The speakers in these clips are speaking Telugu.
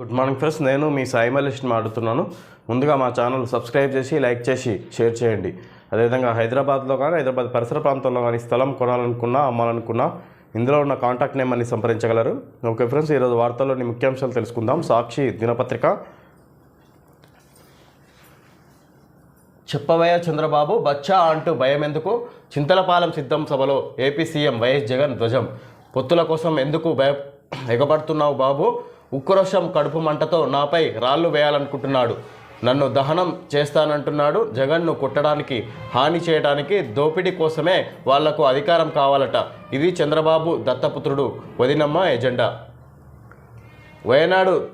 గుడ్ మార్నింగ్ ఫ్రెండ్స్ నేను మీ సాయి మలేష్ని మాట్లాడుతున్నాను. ముందుగా మా ఛానల్ సబ్స్క్రైబ్ చేసి లైక్ చేసి షేర్ చేయండి. అదేవిధంగా హైదరాబాద్లో కానీ హైదరాబాద్ పరిసర ప్రాంతంలో కానీ స్థలం కొనాలనుకున్నా అమ్మాలనుకున్నా ఇందులో ఉన్న కాంటాక్ట్ నెంబర్ని సంప్రదించగలరు. ఓకే ఫ్రెండ్స్ ఈరోజు వార్తల్లోని ముఖ్యాంశాలు తెలుసుకుందాం. సాక్షి దినపత్రిక. చెప్పవయ్య చంద్రబాబు బచ్చా అంటూ భయం ఎందుకు? చింతలపాలెం సిద్ధం సభలో ఏపీ సీఎం వైఎస్ జగన్ ధ్వజం. పొత్తుల కోసం ఎందుకు భయ ఎగబడుతున్నావు బాబు? ఉక్రోషం కడుపు మంటతో నాపై రాళ్ళు వేయాలనుకుంటున్నాడు. నన్ను దహనం చేస్తానంటున్నాడు. జగన్ను కొట్టడానికి హాని చేయడానికి దోపిడీ కోసమే వాళ్ళకు అధికారం కావాలట. ఇది చంద్రబాబు దత్తపుత్రుడు వదినమ్మ ఎజెండా. వయనాడు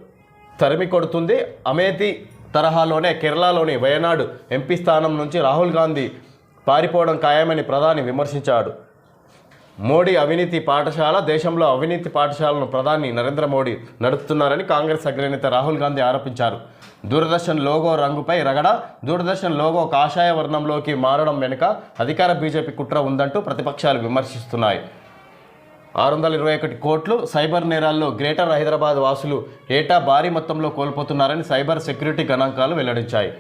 తరిమి కొడుతుంది. అమేతి తరహాలోనే కేరళలోని వయనాడు ఎంపీ స్థానం నుంచి రాహుల్ గాంధీ పారిపోవడం ఖాయమని ప్రధాని విమర్శించాడు. మోడీ అవినీతి పాఠశాల దేశంలో అవినీతి పాఠశాలను ప్రధాని నరేంద్ర మోడీ నడుపుతున్నారని కాంగ్రెస్ అగ్రనేత రాహుల్ గాంధీ ఆరోపించారు. దూరదర్శన్ లోగో రంగుపై రగడ దూరదర్శన్ లోగో కాషాయ వర్ణంలోకి మారడం వెనుక అధికార బీజేపీ కుట్ర ఉందంటూ ప్రతిపక్షాలు విమర్శిస్తున్నాయి. ఆరు వందల ఇరవై ఒకటి కోట్లు సైబర్ నేరాల్లో గ్రేటర్ హైదరాబాద్ వాసులు ఏటా భారీ మొత్తంలో కోల్పోతున్నారని సైబర్ సెక్యూరిటీ గణాంకాలు వెల్లడించాయి.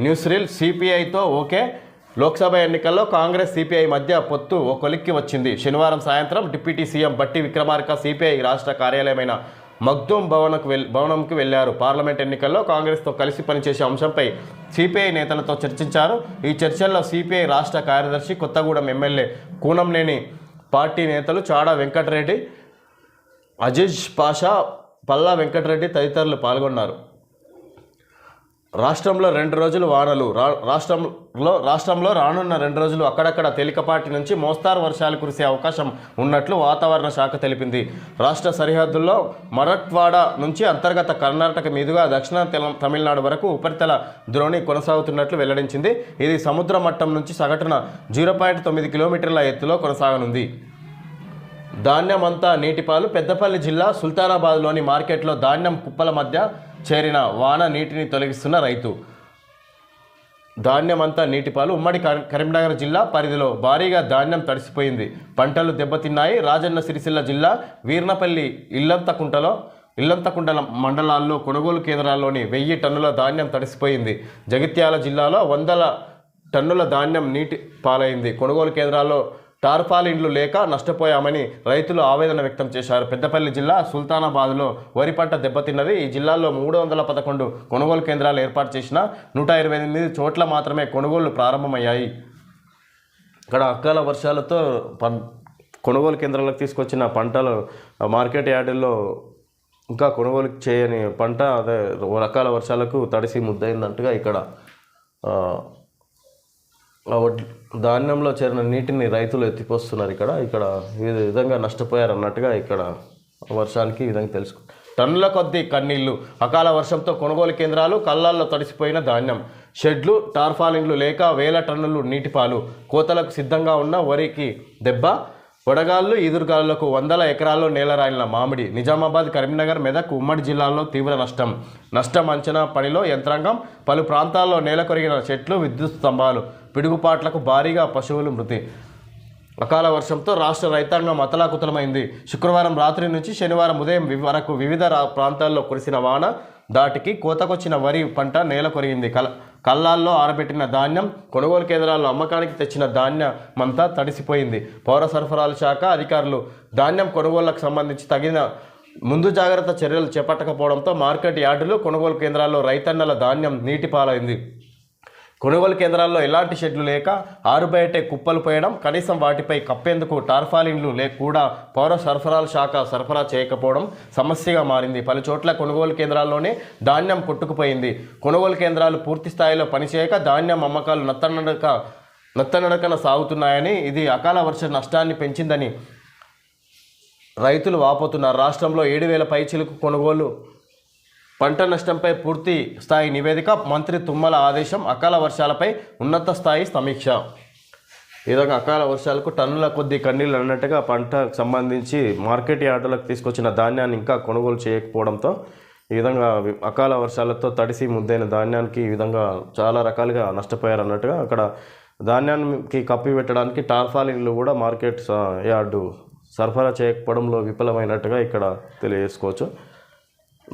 న్యూస్ రీల్ సిపిఐతో ఓకే లోక్సభ ఎన్నికల్లో కాంగ్రెస్ సిపిఐ మధ్య పొత్తు ఓ కొలిక్కి వచ్చింది. శనివారం సాయంత్రం డిప్యూటీ సీఎం బట్టి విక్రమార్క సిపిఐ రాష్ట్ర కార్యాలయమైన మగ్దూమ్ భవన్కు వెల్ భవనంకి వెళ్ళారు. పార్లమెంట్ ఎన్నికల్లో కాంగ్రెస్తో కలిసి పనిచేసే అంశంపై సిపిఐ నేతలతో చర్చించారు. ఈ చర్చల్లో సిపిఐ రాష్ట్ర కార్యదర్శి కొత్తగూడెం ఎమ్మెల్యే కూనంనేని పార్టీ నేతలు చాడా వెంకటరెడ్డి అజీజ్ పాషా పల్లా వెంకటరెడ్డి తదితరులు పాల్గొన్నారు. రాష్ట్రంలో రెండు రోజులు వానలు. రా రాష్ట్రంలో రాష్ట్రంలో రానున్న రెండు రోజులు అక్కడక్కడ తేలికపాటి నుంచి మోస్తారు వర్షాలు కురిసే అవకాశం ఉన్నట్లు వాతావరణ శాఖ తెలిపింది. రాష్ట్ర సరిహద్దుల్లో మరట్వాడ నుంచి అంతర్గత కర్ణాటక మీదుగా దక్షిణ తమిళనాడు వరకు ఉపరితల ద్రోణి కొనసాగుతున్నట్లు వెల్లడించింది. ఇది సముద్ర మట్టం నుంచి సగటున జీరో పాయింట్ తొమ్మిది కిలోమీటర్ల ఎత్తులో కొనసాగనుంది. ధాన్యం అంతా నీటిపాలు పెద్దపల్లి జిల్లా సుల్తానాబాద్లోని మార్కెట్లో ధాన్యం కుప్పల మధ్య చేరిన వాన నీటిని తొలగిస్తున్న రైతు. ధాన్యం అంతా నీటిపాలు ఉమ్మడి కరీ- కరీంనగర్ జిల్లా పరిధిలో భారీగా ధాన్యం తడిసిపోయింది. పంటలు దెబ్బతిన్నాయి. రాజన్న సిరిసిల్ల జిల్లా వీర్నపల్లి ఇల్లంతకుంటలో ఇల్లంతకుంటల మండలాల్లో కొనుగోలు కేంద్రాల్లోని వెయ్యి టన్నుల ధాన్యం తడిసిపోయింది. జగిత్యాల జిల్లాలో వందల టన్నుల ధాన్యం నీటి పాలైంది. కొనుగోలు కేంద్రాల్లో టార్పాలిన్లు లేక నష్టపోయామని రైతులు ఆవేదన వ్యక్తం చేశారు. పెద్దపల్లి జిల్లా సుల్తానాబాద్లో వరి పంట దెబ్బతిన్నది. ఈ జిల్లాలో మూడు వందల పదకొండు కొనుగోలు కేంద్రాలు ఏర్పాటు చేసిన నూట ఇరవై ఎనిమిది చోట్ల మాత్రమే కొనుగోళ్ళు ప్రారంభమయ్యాయి. ఇక్కడ అకాల వర్షాలతో పం కొనుగోలు కేంద్రాలకు తీసుకొచ్చిన పంటలు మార్కెట్ యార్డుల్లో ఇంకా కొనుగోలు చేయని పంట అదే రకాల వర్షాలకు తడిసి ముద్దయిందంటగా ఇక్కడ ధాన్యంలో చేరిన నీటిని రైతులు ఎత్తిపోస్తున్నారు ఇక్కడ. ఇక్కడ వివిధ విధంగా నష్టపోయారు అన్నట్టుగా ఇక్కడ వర్షానికి ఈ విధంగా తెలుసుకు టన్నుల కొద్దీ కన్నీళ్ళు అకాల వర్షంతో కొనుగోలు కేంద్రాలు కళ్ళాల్లో తడిసిపోయిన ధాన్యం షెడ్లు టార్ఫాలింగ్లు లేక వేల టన్నులు నీటిపాలు కోతలకు సిద్ధంగా ఉన్న వరికి దెబ్బ వడగాళ్ళు ఈదురుగాలులకు వందల ఎకరాల్లో నేలరాయిన మామిడి. నిజామాబాద్ కరీంనగర్ మెదక్ ఉమ్మడి జిల్లాల్లో తీవ్ర నష్టం. నష్టం అంచనా పనిలో యంత్రాంగం పలు ప్రాంతాల్లో నేల కొరిగిన చెట్లు విద్యుత్ స్తంభాలు పిడుగుపాట్లకు భారీగా పశువులు మృతి. అకాల వర్షంతో రాష్ట్ర రైతాంగం అతలాకుతలమైంది. శుక్రవారం రాత్రి నుంచి శనివారం ఉదయం వి- వరకు వివిధ ప్రాంతాల్లో కురిసిన వాన దాటికి కోతకొచ్చిన వరి పంట నేల కొరిగింది. కల కళ్ళాల్లో ఆరబెట్టిన ధాన్యం కొనుగోలు కేంద్రాల్లో అమ్మకానికి తెచ్చిన ధాన్యమంతా తడిసిపోయింది. పౌర సరఫరాల శాఖ అధికారులు ధాన్యం కొనుగోళ్ళకు సంబంధించి తగిన ముందు జాగ్రత్త చర్యలు చేపట్టకపోవడంతో మార్కెట్ యార్డులు కొనుగోలు కేంద్రాల్లో రైతన్నల ధాన్యం నీటిపాలైంది. కొనుగోలు కేంద్రాల్లో ఎలాంటి షెడ్లు లేక ఆరు బయటే కుప్పలు పోయడం కనీసం వాటిపై కప్పేందుకు టార్ఫాలిన్లు లేక కూడా పౌర సరఫరాల శాఖ సరఫరా చేయకపోవడం సమస్యగా మారింది. పలు చోట్ల కొనుగోలు కేంద్రాల్లోనే ధాన్యం కొట్టుకుపోయింది. కొనుగోలు కేంద్రాలు పూర్తి స్థాయిలో పనిచేయక ధాన్యం అమ్మకాలు నత్తనడక నత్తనడకన సాగుతున్నాయని ఇది అకాల వర్ష నష్టాన్ని పెంచిందని రైతులు వాపోతున్నారు. రాష్ట్రంలో ఏడు వేల పైచిలకు కొనుగోలు పంట నష్టంపై పూర్తి స్థాయి నివేదిక మంత్రి తుమ్మల ఆదేశం అకాల వర్షాలపై ఉన్నత స్థాయి సమీక్ష. ఈ విధంగా అకాల వర్షాలకు టన్నుల కొద్ది కన్నీళ్ళు అన్నట్టుగా పంటకు సంబంధించి మార్కెట్ యార్డులకు తీసుకొచ్చిన ధాన్యాన్ని ఇంకా కొనుగోలు చేయకపోవడంతో ఈ విధంగా అకాల వర్షాలతో తడిసి ముద్దైన ధాన్యానికి ఈ విధంగా చాలా రకాలుగా నష్టపోయారు అన్నట్టుగా అక్కడ ధాన్యానికి కప్పి పెట్టడానికి టార్ఫాలిన్లు కూడా మార్కెట్ యార్డు సరఫరా చేయకపోవడంలో విఫలమైనట్టుగా ఇక్కడ తెలియజేసుకోవచ్చు.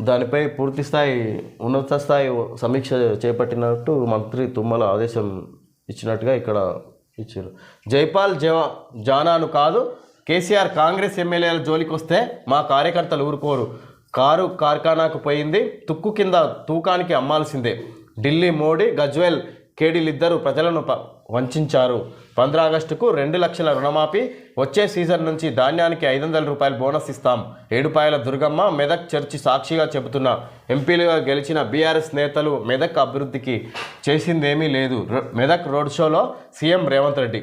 దానిపై పూర్తి స్థాయి ఉన్నత స్థాయి సమీక్ష చేపట్టినట్టు మంత్రి తుమ్మల ఆదేశం ఇచ్చినట్టుగా ఇక్కడ ఇచ్చారు. జైపాల్ జవా జానాను కాదు కేసీఆర్ కాంగ్రెస్ ఎమ్మెల్యేల జోలికి వస్తే మా కార్యకర్తలు ఊరుకోరు. కారు కార్ఖానాకు పోయింది తుక్కు కింద తూకానికి అమ్మాల్సిందే. ఢిల్లీ మోడీ గజ్వేల్ కేడీలిద్దరూ ప్రజలను ప- వంచారు. పంద్రా ఆగస్టుకు రెండు లక్షల రుణమాఫీ. వచ్చే సీజన్ నుంచి ధాన్యానికి ఐదు వందల రూపాయలు బోనస్ ఇస్తాం. ఏడుపాయల దుర్గమ్మ మెదక్ చర్చి సాక్షిగా చెబుతున్న ఎంపీలుగా గెలిచిన బీఆర్ఎస్ నేతలు మెదక్ అభివృద్ధికి చేసిందేమీ లేదు. మెదక్ రోడ్ షోలో సీఎం రేవంత్ రెడ్డి.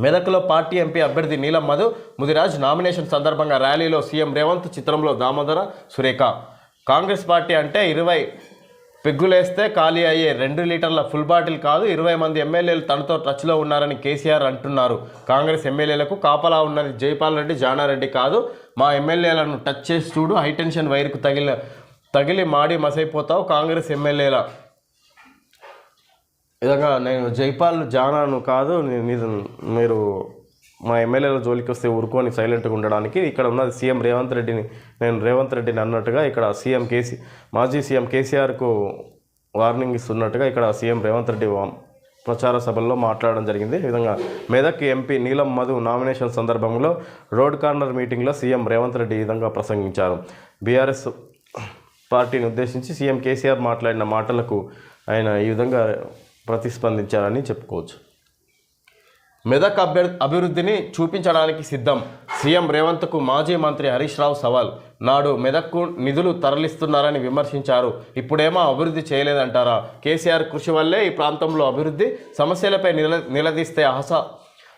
మెదక్లో పార్టీ ఎంపీ అభ్యర్థి నీలం మధు ముదిరాజ్ నామినేషన్ సందర్భంగా ర్యాలీలో సీఎం రేవంత్ చిత్రంలో దామోదర సురేఖ. కాంగ్రెస్ పార్టీ అంటే ఇరవై పెగ్గులేస్తే ఖాళీ అయ్యే రెండు లీటర్ల ఫుల్ బాటిల్ కాదు ఇరవై మంది ఎమ్మెల్యేలు తనతో టచ్లో ఉన్నారని కేసీఆర్ అంటున్నారు. కాంగ్రెస్ ఎమ్మెల్యేలకు కాపలా ఉన్నది జైపాల్ రెడ్డి జానారెడ్డి కాదు. మా ఎమ్మెల్యేలను టచ్ చేసి చూడు హైటెన్షన్ వైర్కు తగిలి తగిలి మాడి మసైపోతావు కాంగ్రెస్ ఎమ్మెల్యేల. విధంగా నేను జైపాల్ జానాను కాదు మీరు మా ఎమ్మెల్యేల జోలికి వస్తే ఊరుకొని సైలెంట్గా ఉండడానికి ఇక్కడ ఉన్నది సీఎం రేవంత్ రెడ్డిని నేను రేవంత్ రెడ్డిని అన్నట్టుగా ఇక్కడ సీఎం కేసీ మాజీ సీఎం కేసీఆర్కు వార్నింగ్ ఇస్తున్నట్టుగా ఇక్కడ సీఎం రేవంత్ రెడ్డి ప్రచార సభల్లో మాట్లాడడం జరిగింది. ఈ విధంగా మెదక్ ఎంపీ నీలం మధు నామినేషన్ సందర్భంలో రోడ్ కార్నర్ మీటింగ్లో సీఎం రేవంత్ రెడ్డి ఈ విధంగా ప్రసంగించారు. బీఆర్ఎస్ పార్టీని ఉద్దేశించి సీఎం కేసీఆర్ మాట్లాడిన మాటలకు ఆయన ఈ విధంగా ప్రతిస్పందించారని చెప్పుకోవచ్చు. మెదక్ అభ్యర్ అభివృద్ధిని చూపించడానికి సిద్ధం. సీఎం రేవంత్కు మాజీ మంత్రి హరీష్ రావు సవాల్. నాడు మెదక్కు నిధులు తరలిస్తున్నారని విమర్శించారు. ఇప్పుడేమో అభివృద్ధి చేయలేదంటారా? కేసీఆర్ కృషి వల్లే ఈ ప్రాంతంలో అభివృద్ధి సమస్యలపై నిల నిలదీస్తే అహస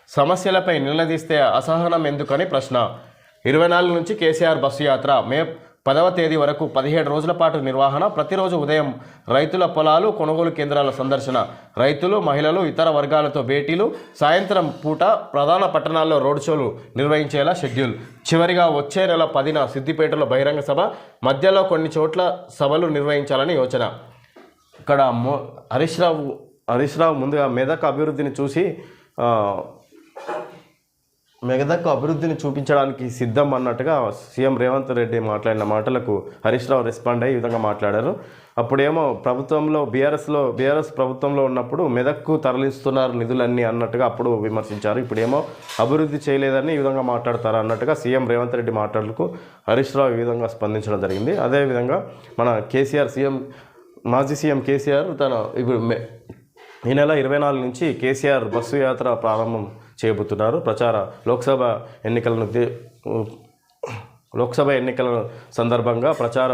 సమస్యలపై నిలదీస్తే అసహనం ఎందుకని ప్రశ్న. ఇరవై నాలుగు నుంచి కేసీఆర్ బస్సు యాత్ర. మే పదవ తేదీ వరకు పదిహేడు రోజుల పాటు నిర్వహణ ప్రతిరోజు ఉదయం రైతుల పొలాలు కొనుగోలు కేంద్రాల సందర్శన. రైతులు మహిళలు ఇతర వర్గాలతో భేటీలు సాయంత్రం పూట ప్రధాన పట్టణాల్లో రోడ్ షోలు నిర్వహించేలా షెడ్యూల్. చివరిగా వచ్చే నెల పదిన సిద్దిపేటలో బహిరంగ సభ మధ్యలో కొన్ని చోట్ల సభలు నిర్వహించాలని యోచన. ఇక్కడ మో హరీష్ రావు హరీష్ రావు ముందుగా మెదక్ అభివృద్ధిని చూసి ఆ, అభివృద్ధిని చూపించడానికి సిద్ధం అన్నట్టుగా సీఎం రేవంత్ రెడ్డి మాట్లాడిన మాటలకు హరీష్ రావు రెస్పాండ్ అయ్యి ఈ విధంగా మాట్లాడారు. అప్పుడేమో ప్రభుత్వంలో బీఆర్ఎస్లో బీఆర్ఎస్ ప్రభుత్వంలో ఉన్నప్పుడు మెదక్కు తరలిస్తున్నారు నిధులన్నీ అన్నట్టుగా అప్పుడు విమర్శించారు. ఇప్పుడేమో అభివృద్ధి చేయలేదని ఈ విధంగా మాట్లాడతారు అన్నట్టుగా సీఎం రేవంత్ రెడ్డి మాటలకు హరీష్ రావు ఈ విధంగా స్పందించడం జరిగింది. అదేవిధంగా మన కేసీఆర్ సీఎం మాజీ సీఎం కేసీఆర్ తన ఇప్పుడు మే- ఈ నెల ఇరవై నాలుగు నుంచి కేసీఆర్ బస్సు యాత్ర ప్రారంభం చేయబోతున్నారు. ప్రచార లోక్సభ ఎన్నికలను లోక్సభ ఎన్నికల సందర్భంగా ప్రచార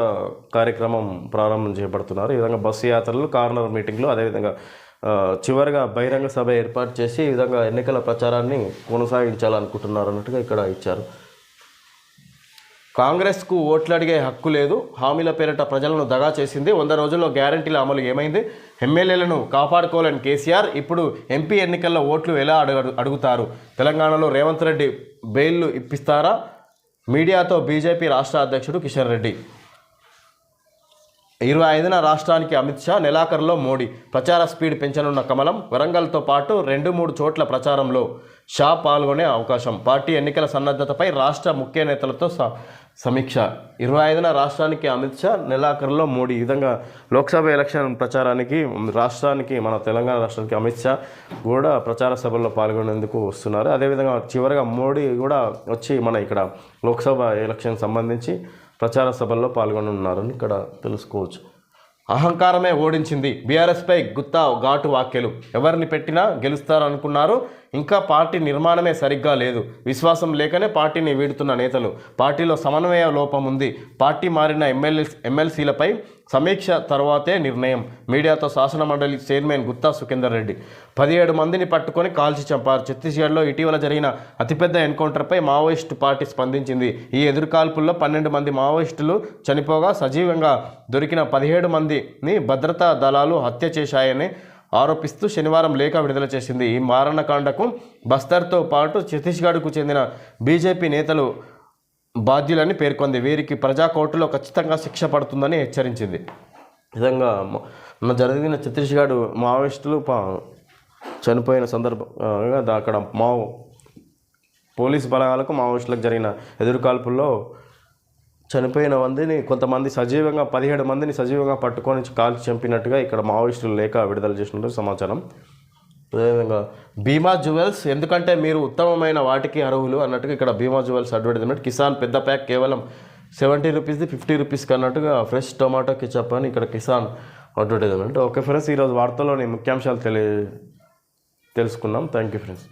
కార్యక్రమం ప్రారంభం చేపడుతున్నారు ఈ విధంగా బస్సు యాత్రలు కార్నర్ మీటింగ్లు అదేవిధంగా చివరిగా బహిరంగ సభ ఏర్పాటు చేసి ఈ విధంగా ఎన్నికల ప్రచారాన్ని కొనసాగించాలనుకుంటున్నారు అన్నట్టుగా ఇక్కడ ఇచ్చారు. కాంగ్రెస్కు ఓట్లు అడిగే హక్కు లేదు. హామీల పేరిట ప్రజలను దగా చేసింది. వంద రోజుల్లో గ్యారంటీల అమలు ఏమైంది? ఎమ్మెల్యేలను కాపాడుకోలేని కేసీఆర్ ఇప్పుడు ఎంపీ ఎన్నికల్లో ఓట్లు ఎలా అడుగు అడుగుతారు? తెలంగాణలో రేవంత్ రెడ్డి బెయిల్లు ఇప్పిస్తారా? మీడియాతో బీజేపీ రాష్ట్ర అధ్యక్షుడు కిషన్ రెడ్డి. ఇరవై ఐదున రాష్ట్రానికి అమిత్ షా నెలాఖరులో మోడీ. ప్రచార స్పీడ్ పెంచనున్న కమలం వరంగల్తో పాటు రెండు మూడు చోట్ల ప్రచారంలో షా పాల్గొనే అవకాశం. పార్టీ ఎన్నికల సన్నద్ధతపై రాష్ట్ర ముఖ్య నేతలతో సమీక్ష. ఇరవై ఐదున రాష్ట్రానికి అమిత్ షా నెలాఖరులో మోడీ. ఈ విధంగా లోక్సభ ఎలక్షన్ ప్రచారానికి రాష్ట్రానికి మన తెలంగాణ రాష్ట్రానికి అమిత్ షా కూడా ప్రచార సభల్లో పాల్గొనేందుకు వస్తున్నారు. అదేవిధంగా చివరిగా మోడీ కూడా వచ్చి మన ఇక్కడ లోక్సభ ఎలక్షన్ సంబంధించి ప్రచార సభల్లో పాల్గొనున్నారని ఇక్కడ తెలుసుకోవచ్చు. అహంకారమే ఓడించింది. బీఆర్ఎస్పై గుత్తా ఘాటు వ్యాఖ్యలు. ఎవరిని పెట్టినా గెలుస్తారనుకున్నారు. ఇంకా పార్టీ నిర్మాణమే సరిగ్గా లేదు. విశ్వాసం లేకనే పార్టీని వీడుతున్న నేతలు. పార్టీలో సమన్వయ లోపం ఉంది. పార్టీ మారిన ఎమ్మెల్యే ఎమ్మెల్సీలపై సమీక్ష తర్వాతే నిర్ణయం. మీడియాతో శాసన మండలి చైర్మన్ గుత్తా సుఖేందర్ రెడ్డి. పదిహేడు మందిని పట్టుకొని కాల్చి చంపారు. ఛత్తీస్గఢ్లో ఇటీవల జరిగిన అతిపెద్ద ఎన్కౌంటర్పై మావోయిస్టు పార్టీ స్పందించింది. ఈ ఎదురుకాల్పుల్లో పన్నెండు మంది మావోయిస్టులు చనిపోగా సజీవంగా దొరికిన పదిహేడు మందిని భద్రతా దళాలు హత్య చేశాయని ఆరోపిస్తూ శనివారం లేఖ విడుదల చేసింది. ఈ మారణకాండకు బస్తర్తో పాటు ఛత్తీస్గఢ్కు చెందిన బీజేపీ నేతలు బాధ్యులని పేర్కొంది. వీరికి ప్రజా కోర్టులో ఖచ్చితంగా శిక్ష పడుతుందని హెచ్చరించింది. విధంగా మొన్న జరిగిన ఛత్తీస్గఢ్ మావోయిస్టులు పా చనిపోయిన సందర్భంగా అక్కడ మావో పోలీస్ బలగాలకు మావోయిస్టులకు జరిగిన ఎదురుకాల్పుల్లో చనిపోయిన మందిని కొంతమంది సజీవంగా పదిహేడు మందిని సజీవంగా పట్టుకొని కాల్చి చంపినట్టుగా ఇక్కడ మావోయిస్టులు లేక విడుదల చేసినట్టు సమాచారం. అదేవిధంగా భీమా జ్యువెల్స్ ఎందుకంటే మీరు ఉత్తమమైన వాటికి అర్హులు అన్నట్టుగా ఇక్కడ భీమా జ్యువెల్స్ అడ్వర్టైజ్మెంట్ కిసాన్ పెద్ద ప్యాక్ కేవలం సెవెంటీ రూపీస్ది ఫిఫ్టీ రూపీస్కి అన్నట్టుగా ఫ్రెష్ టొమాటో కిచప్ అని ఇక్కడ కిసాన్ అడ్వర్టైజ్మెంట్ ఓకే ఫ్రెండ్స్ ఈరోజు వార్తలోని ముఖ్యాంశాలు తెలియ తెలుసుకున్నాం థ్యాంక్ యూ ఫ్రెండ్స్.